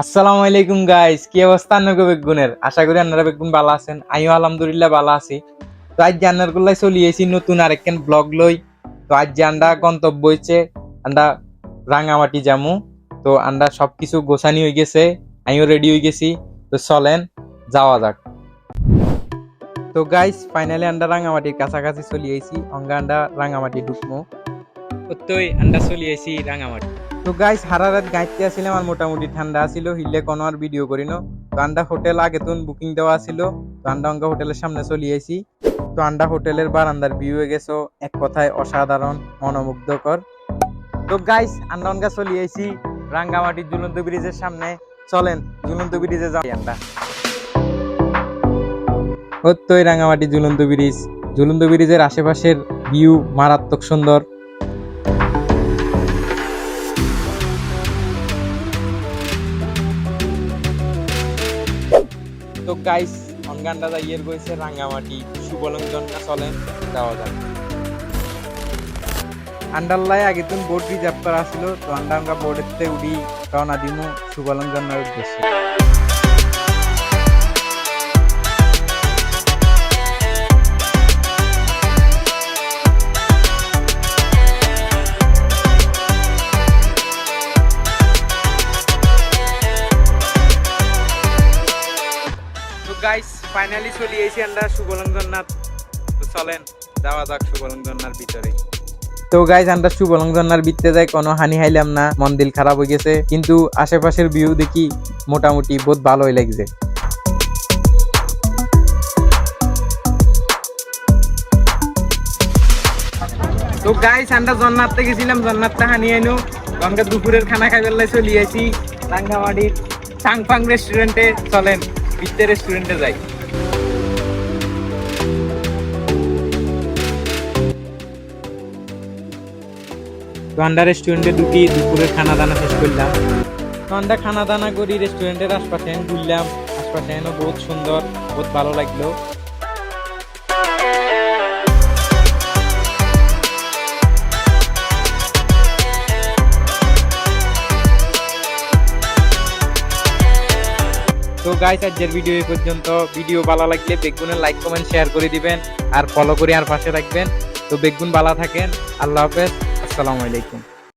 আসসালামু আলাইকুম গাইস কি অবস্থা আপনাকে বেগুনের? আশা করি আপনারা বেগুন ভালো আছেন। আমিও আলহামদুলিল্লাহ ভালো আছি। তো আজ জান্নার গুলাই চলিয়েছি নতুন আরেকখান ব্লগ লই। তো আজ যে আন্ডা গন্তব্য হয়েছে আন্ডা রাঙামাটি জামু। তো আন্ডা সবকিছু গোছানি হয়ে গেছে। আমিও রেডি হয়ে গেছি। তো চলেন, যাওয়া যাক। তো গাইস ফাইনালি আন্ডা রাঙামাটির কাছাকাছি চলি চলিয়েছি অঙ্গা আন্ডা রাঙামাটি ঢুকমু। তোই আন্ডা চলিয়েছি রাঙামাটি। তো গাইস হারা রাত গাইতে আসছিলাম আর মোটামুটি ঠান্ডা ছিল হিলে কোনো আর ভিডিও করি না তো আন্ডা হোটেল আগে তুন বুকিং দেওয়া ছিল তো আন্ডা অঙ্কা হোটেলের সামনে চলে আইছি। তো আন্ডা হোটেলের বারান্দার ভিউ হয়ে গেছো, এক কথায় অসাধারণ, মনোমুগ্ধকর। তো গাইস আন্ডা অঙ্কা চলে আইছি, রাঙ্গামাটির ঝুলন্ত ব্রিজের সামনে। চলেন জুলন্ত ব্রিজে যাই আন্ডা। হত্যই রাঙ্গামাটি জুলন্ত ব্রিজ। ঝুলন্ত ব্রিজের আশেপাশের ভিউ মারাত্মক সুন্দর। তো গাইস অনগানটা যাইয়ের গইছে রাঙ্গামাটি সুবলঙ্গনটা চলেন যাওয়া যাক। আন্ডারলাই আগে তুমি বোর্ড রিজার্ভ করা ছিল, তো আন্ডার আমরা বোর্ডেতে উড়ি রওনা দিমু সুবলঞ্জনের উদ্দেশ্যে। গাইস ফাইনালি চলে এসেছি আমরা সুবলঙ্গনাথ তো চলেন যাওয়া যাক সুবলঙ্গনার ভিতরে। তো গাইস আমরা সুবলঙ্গনার ভিতরে যাই কোনো হানি হাইলাম না মন দিল খারাপ হয়ে গেছে। কিন্তু আশেপাশের ভিউ দেখি মোটামুটি বহুত ভালোই লাগছে। তো গাইস আমরা জন্নাথতে গেছিলাম জন্নাথটা হানি আইনু। আমরা দুপুরের খানা খাইবার লাই চলে আইছি। রাঙ্গামাটির সাংফাং রেস্টুরেন্টে চলেন। বিদ্যে রেস্টুরেন্টে যাই। তো রেস্টুরেন্টে ঢুকি দুপুরের খানা দানা শেষ করলাম। তো খানা দানা করি রেস্টুরেন্টের আশপাশে, ঘুরলাম, আশপাশে বহুত সুন্দর, বহুত ভালো লাগল। তো গাইস আজকের ভিডিও এই পর্যন্ত। ভিডিও ভালো লাগলে বেগুনের লাইক কমেন্ট শেয়ার করে দিবেন আর ফলো করে আর পাশে রাখবেন তো বেগুন ভালো থাকেন। আল্লাহ হাফেজ। আসসালামু আলাইকুম।